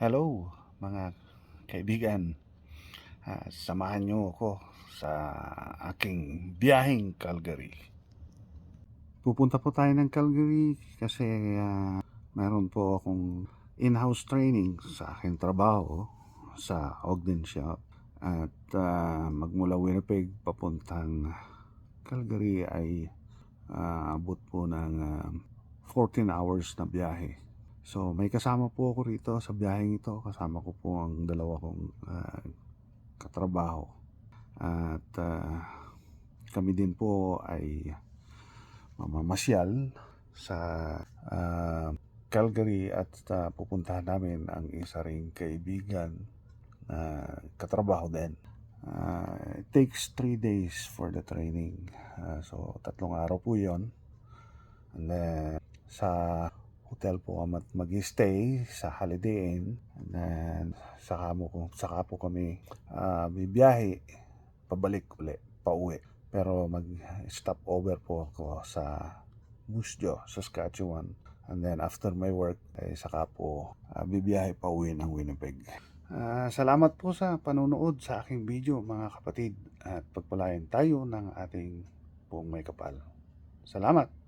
Hello mga kaibigan. Ah, samahan niyo ako sa aking biyaheng Calgary. Pupunta po tayo ng Calgary kasi ah, meron po akong in-house training sa aking trabaho sa Ogden Shop. At ah, magmula Winnipeg papuntang Calgary ay ah, abot po ng ah, 14 hours na biyahe. So may kasama po ako rito sa biyaheng ito. Kasama ko po ang dalawa kong ah, katrabaho. At ah, kami din po ay mamamasyal sa ah, Calgary at ah, pupuntahan namin ang isa ring kaibigan na katrabaho din. Ah, it takes three days for the training. Ah, so tatlong araw po yon. And then sa hotel po kami mag-stay sa Holiday Inn and saka, mo, saka po kami ah, bibiyahe pabalik uli, pauwi. Pero mag-stop over po ako sa Jaw, Saskatchewan. And then after my work, ay saka po ah, bibiyahe pa uwi ng Winnipeg. Ah, salamat po sa panonood sa aking video mga kapatid at pagpalain tayo ng ating buong may kapal. Salamat!